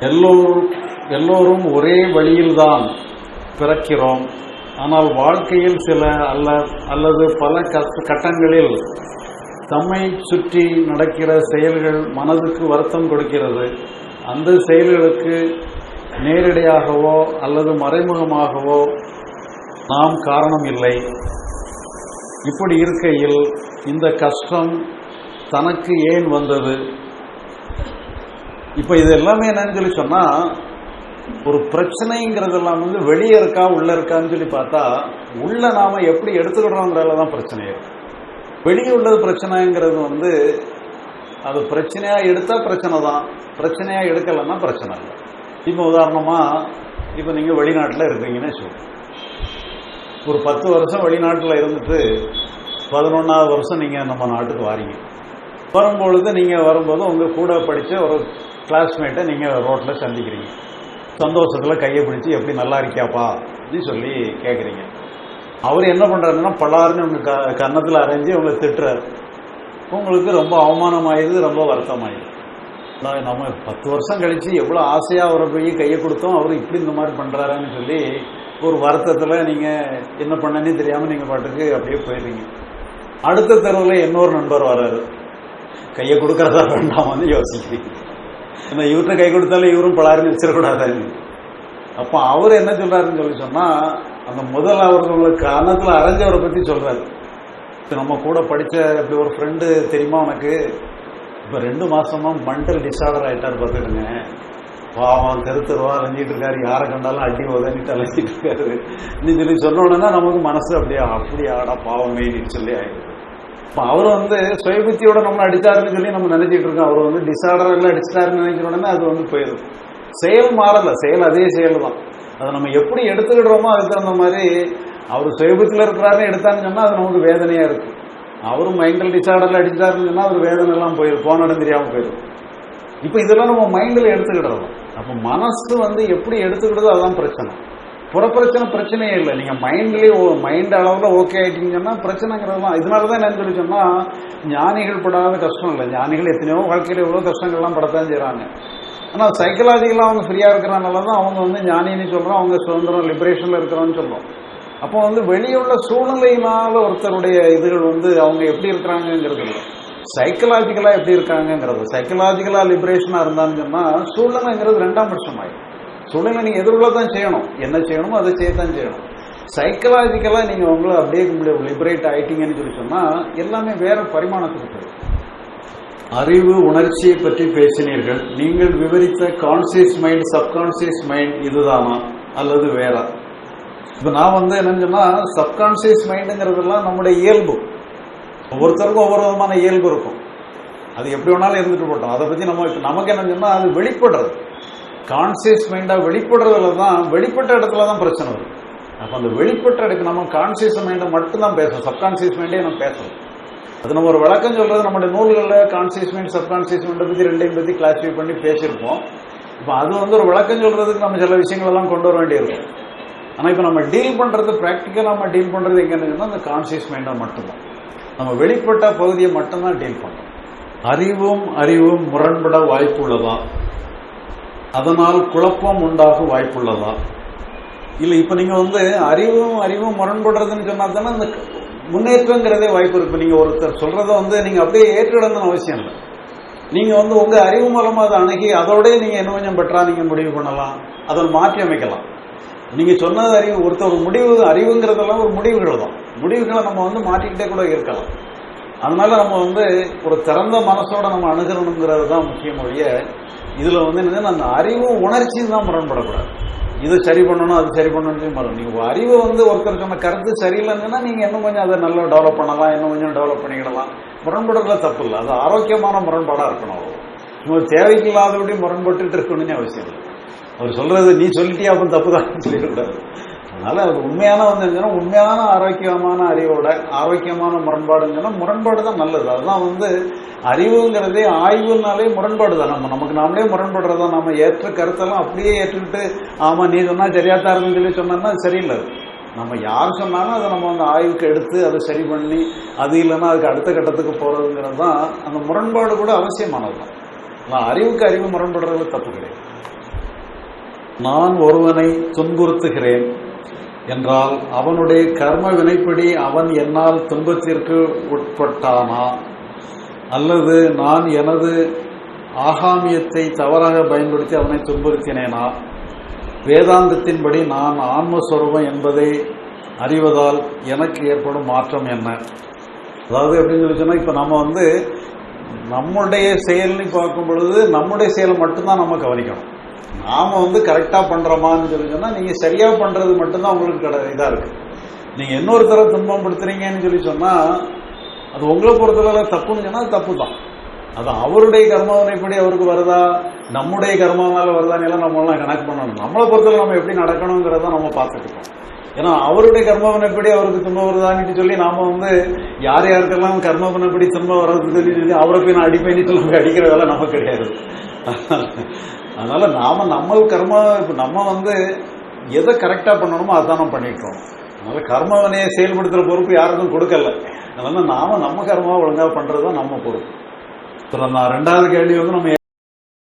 எல்லோரும் எல்லோரும் ஒரே வழியில்தான் பிறக்கிறோம். ஆனால் வாழ்க்கையில் சில அல்ல அல்லது பல கட்டங்களில் தம்மை சுற்றி நடக்கிற செயல்கள் மனதுக்கு வருத்தம் கொடுக்கிறது. அந்த செயல்களுக்கு நேரடியாகவோ அல்லது மறைமுகமாகவோ நாம் காரணம் இல்லை. இப்படி இருக்கையில் இந்த கஷ்டம் தனக்கு ஏன் வந்தது? இப்ப இது எல்லாமே என்னன்னு சொல்லி சொன்னா ஒரு பிரச்சனைங்கிறதெல்லாம் வந்து வெளியே இருக்கா உள்ள இருக்கான்னு சொல்லி பார்த்தா உள்ள நாம எப்படி எடுத்துக்கிறோங்கிறதுல தான் பிரச்சனை இருக்கு. வெளியே உள்ளது பிரச்சனைங்கிறது வந்து அது பிரச்சனையா எடுத்தா பிரச்சனை தான் பிரச்சனையா எடுக்கலைன்னா பிரச்சனை இல்லை. இப்போ உதாரணமா இப்போ நீங்க வெளிநாட்டில் இருக்கீங்கன்னு சொல்லுங்க ஒரு பத்து வருஷம் வெளிநாட்டில் இருந்துட்டு பதினொன்றாவது வருஷம் நீங்கள் நம்ம நாட்டுக்கு வாரீங்க. வரும்பொழுது நீங்கள் வரும்போது உங்கள் கூட படித்த ஒரு கிளாஸ்மேட்டை நீங்கள் ரோட்டில் சந்திக்கிறீங்க. சந்தோஷத்தில் கையை பிடிச்சி எப்படி நல்லா இருக்கியாப்பா அப்படின்னு சொல்லி கேட்குறீங்க அவர் என்ன பண்ணுறாருன்னா பலாருன்னு உங்கள் க கன்னத்தில் அரைஞ்சி உங்களை திட்டுறாரு. உங்களுக்கு ரொம்ப அவமானமாயிடுது ரொம்ப வருத்தமாயிடுது. நம்ம பத்து வருஷம் கழித்து எவ்வளோ ஆசையாக அவரை போய் கையை கொடுத்தோம் அவர் இப்படி இந்த மாதிரி பண்ணுறாருன்னு சொல்லி ஒரு வருத்தத்தில் நீங்கள் என்ன பண்ணனே தெரியாமல் நீங்கள் பாட்டுக்கு அப்படியே போயிடுறீங்க. அடுத்த தெருவில் இன்னொரு நண்பர் வர்றாரு. கையை கொடுக்கறதா வேண்டாமான்னு யோசிக்கிறீங்க. ஏன்னா இவர்கிட்ட கை கொடுத்தாலும் இவரும் பலாருன்னு வச்சிடக்கூடாது அப்போ அவர் என்ன சொல்றாருன்னு சொல்லி சொன்னால் அந்த முதல் அவர் உங்களுக்கு அரைஞ்சவரை பற்றி சொல்றாரு. இப்ப நம்ம கூட படித்த இப்படி ஒரு ஃப்ரெண்டு தெரியுமா உனக்கு? இப்போ ரெண்டு மாசமா மண்டல் டிஸார்டர் ஆயிட்டார் பார்த்துடுங்க பாவம் கருத்துருவா அலைஞ்சிட்டு இருக்காரு. யாரை கண்டாலும் அடி உதவிட்டு அலைஞ்சிட்டு இருக்காரு. நீ சொல்லி சொன்ன உடனே நமக்கு மனசு அப்படியே அப்படி ஆடா பாவம் நீ சொல்லி ஆயிடுது. இப்போ அவர் வந்து சுயபுத்தியோட நம்ம அடிச்சாருன்னு சொல்லி நம்ம நினைச்சிட்டு இருக்கோம். அவர் வந்து டிஸார்டர் எல்லாம் அடிச்சிட்டாருன்னு நினைக்கிற உடனே அது வந்து போயிடும். செயல் மாறல. செயல் அதே செயல் தான் அதை நம்ம எப்படி எடுத்துக்கிடுறோமோ அதுக்கு தகுந்த மாதிரி அவர் சுயபுத்தியில் இருக்கிறாருன்னு எடுத்தாருன்னு சொன்னால் அது நமக்கு வேதனையாக இருக்கும். அவரும் மைண்டல் டிசார்டரில் அடிச்சிட்டாருன்னு சொன்னால் அவர் வேதனை எல்லாம் போயிடும். போன இடம் போயிடும். இப்போ இதெல்லாம் நம்ம மைண்டில் எடுத்துக்கிடுறோம். அப்போ மனசு வந்து எப்படி எடுத்துக்கிடுதோ அதுதான் பிரச்சனை. புறப்பிரச்சனை பிரச்சனையே இல்லை. நீங்க மைண்ட்லயே மைண்ட் அளவுல ஓகே ஆயிட்டீங்கன்னா பிரச்சனைங்கிறது தான். இதனால தான் என்ன சொல்லி சொன்னா ஞானிகள் படாத கஷ்டம் இல்லை. ஞானிகள் எத்தனையோ வாழ்க்கையில எவ்வளோ கஷ்டங்கள்லாம் படத்தான் செய்றாங்க. ஆனா சைக்கலாஜிக்கலா அவங்க ஃப்ரீயா இருக்கிறனால தான் அவங்க வந்து ஞானின்னு சொல்றோம் அவங்க சுதந்திரம் லிபரேஷன்ல இருக்கிறோம்னு சொல்றோம். அப்போ வந்து வெளியுள்ள சூழ்நிலையினால ஒருத்தருடைய இதுகள் வந்து அவங்க எப்படி இருக்கிறாங்கிறது இல்லை. சைக்கலாஜிக்கலா எப்படி இருக்காங்கிறது சைக்கலாஜிக்கலா லிபரேஷனா இருந்தான்னு சொன்னா சூழ்நிலைங்கிறது ரெண்டாம் பட்சமாயிடும் சூழ்நிலை நீங்க எதிர்கொள்ள தான் செய்யணும். என்ன செய்யணுமோ அதை செய்யத்தான் செய்யணும். சைக்கலாஜிக்கலா நீங்க உங்களை அப்படியே லிபரேட் ஆயிட்டீங்கன்னு சொல்லி சொன்னா எல்லாமே வேற பரிமாணத்துக்கு போயிடும். அறிவு உணர்ச்சியை பற்றி பேசினீர்கள். நீங்கள் விவரித்த கான்சியஸ் மைண்ட் சப்கான்சியஸ் மைண்ட் இதுதானா? அல்லது வேற? இப்ப நான் வந்து என்னன்னு சொன்னா சப்கான்சியஸ் மைண்டுங்கிறதெல்லாம் நம்முடைய இயல்பு. ஒவ்வொருத்தருக்கும் ஒவ்வொரு விதமான இயல்பு இருக்கும். அது எப்படி வேணாலும் இருந்துட்டு போட்டோம் அதை பத்தி நம்ம நமக்கு என்ன சொன்னா அது வெளிப்படுறது. கான்சியஸ் மைண்டா வெளிப்படுறதுல தான் வெளிப்பட்ட இடத்துல தான் பிரச்சனை வரும் அப்ப அந்த வெளிப்பட்ட இடத்துக்கு நம்ம கான்சியஸ் மைண்டை மட்டும் தான் பேசணும். சப்கான்சியஸ் மைண்டே நம்ம பேசணும். அது நம்ம ஒரு விளக்கம் சொல்றது நம்முடைய நூல்களில் கான்சியஸ் மைண்ட் சப்கான்சியஸ் மைண்டை பத்தி ரெண்டையும் பத்தி கிளாஸிஃபை பண்ணி பேசியிருப்போம். இப்போ அது வந்து ஒரு விளக்கம் சொல்றதுக்கு நம்ம சில விஷயங்கள் எல்லாம் கொண்டு வர வேண்டியிருக்கும். ஆனா இப்போ நம்ம டீல் பண்றது ப்ராக்டிக்கலா நம்ம டீல் பண்றது எங்கன்னு அந்த கான்சியஸ் மைண்டை மட்டும்தான். நம்ம வெளிப்பட்ட பகுதியை மட்டும்தான் டீல் பண்றோம் அறிவும் அறிவும் முரண்பட வாய்ப்பு உள்ளதான் அதனால் குழப்பம் உண்டாக வாய்ப்புள்ளதா? இல்ல இப்ப நீங்க வந்து அறிவும் அறிவும் முரண்படுறதுன்னு சொன்னா தானே இந்த முன்னேற்றங்கிறதே வாய்ப்பு இருக்கு. நீங்கள் நீங்க ஒருத்தர் சொல்றத வந்து நீங்க அப்படியே ஏற்றுடணும்னு அவசியம் இல்லை. நீங்க வந்து உங்க அறிவு மூலமா அதை அணுகி அதோடய நீங்க என்ன கொஞ்சம் பெற்றா நீங்க முடிவு பண்ணலாம். அதை மாற்றி அமைக்கலாம். நீங்க சொன்னது அறிவு ஒருத்தர் முடிவு அறிவுங்கிறதெல்லாம் ஒரு முடிவுகள் தான். முடிவுகளை நம்ம வந்து மாற்றிக்கிட்டே கூட இருக்கலாம். அதனால நம்ம வந்து ஒரு திறந்த மனசோட நம்ம அணுகணுங்கிறது தான் முக்கியம் ஒழிய இதுல வந்து என்னன்னா அந்த அறிவும் உணர்ச்சியும் தான் முரண்படக்கூடாது. இது சரி பண்ணணும் அது சரி பண்ணணும் மாறும் நீங்க அறிவு வந்து ஒருத்தர் சொன்ன கருத்து சரியில்லைங்கன்னா நீங்க இன்னும் கொஞ்சம் அதை நல்லா டெவலப் பண்ணலாம் இன்னும் கொஞ்சம் டெவலப் பண்ணிக்கிடலாம். முரண்படுறதுல தப்பு இல்லை. அது ஆரோக்கியமான முரண்பாடா இருக்கணும். அவ்வளவு சும்மா தேவைக்கு இல்லாதபடி முரண்பட்டு இருக்கணும்னு அவசியம் இல்லை. அவர் சொல்றது நீ சொல்லிட்டியா அப்ப தப்பு தான் சொல்லிடக்கூடாது. அதனால அது உண்மையான வந்து என்னன்னா உண்மையான ஆரோக்கியமான அறிவோட ஆரோக்கியமான முரண்பாடுங்கன்னா முரண்பாடு தான் நல்லது. அதுதான் வந்து அறிவுங்கிறதே ஆய்வுனாலே முரண்பாடு தான். நம்ம நமக்கு நாமளே முரண்படுறதா நம்ம ஏற்ற கருத்தெல்லாம் அப்படியே ஏற்றுக்கிட்டு ஆமா நீ சொன்னா சரியா இருக்குன்னு சொல்லி சொன்னா சரியில்லை. நம்ம யார் சொன்னாலும் அதை நம்ம வந்து ஆய்வுக்கு எடுத்து அதை சரி பண்ணி அது இல்லைன்னா அதுக்கு அடுத்த கட்டத்துக்கு போறதுங்கிறது தான் அந்த முரண்பாடு கூட அவசியமானது தான். அறிவுக்கு அறிவு முரண்படுறது தப்பு கிடையாது. நான் ஒருவனை துன்புறுத்துகிறேன். என்றால் அவனுடைய கர்ம வினைப்படி அவன் என்னால் துன்பத்திற்கு உட்பட்டானா? அல்லது நான் எனது ஆகாமியத்தை தவறாக பயன்படுத்தி அவனை துன்புறுத்தினேனா? வேதாந்தத்தின்படி நான் ஆன்மஸ்வரூபம் என்பதை அறிவதால் எனக்கு ஏற்படும் மாற்றம் என்ன? அதாவது எப்படின்னு சொல்லி சொன்னால் இப்போ நம்ம வந்து நம்முடைய செயல்னு பார்க்கும் பொழுது நம்முடைய செயலை மட்டும்தான் நம்ம கவனிக்கணும். நாம வந்து கரெக்டா பண்றோமான்னு சொல்லி சொன்னா நீங்க சரியா பண்றது மட்டும்தான் உங்களுக்கு இதா இருக்கு. நீங்க இன்னொருத்தரை துன்பப்படுத்துறீங்கன்னு சொல்லி சொன்னா அது உங்களை பொறுத்தவரை தப்புன்னு சொன்னா அது தப்பு தான் அது அவருடைய கர்மாவனைப்படி அவருக்கு வருதா நம்முடைய கர்மாவனால வருதான்னு எல்லாம் நம்ம கணக்கு பண்ணணும். நம்மளை பொறுத்தவரை நம்ம எப்படி நடக்கணுங்கிறத நம்ம பார்த்துக்கிட்டோம் ஏன்னா அவருடைய கர்மவனப்படி அவருக்கு துன்பம் வருதான்னு சொல்லி நாம வந்து யார் யாருக்கெல்லாம் கர்மவனப்படி துன்பம் வர்றதுன்னு சொல்லி சொல்லி அவரை போய் நான் அடிப்பேன்னு சொல்லி அடிக்கிறதெல்லாம் நமக்கு கிடையாது. அதனால நாம நம்ம கர்ம இப்ப நம்ம வந்து எதை கரெக்டா பண்ணணுமோ அதான் நம்ம பண்ணிட்டோம். அதனால கர்மவனையை செயல்படுத்துற பொறுப்பு யாருக்கும் கொடுக்கல. அதனால நாம நம்ம கர்மாவை ஒழுங்கா பண்றதுதான் நம்ம பொறுப்பு. நான் ரெண்டாவது கேள்வி வந்து நம்ம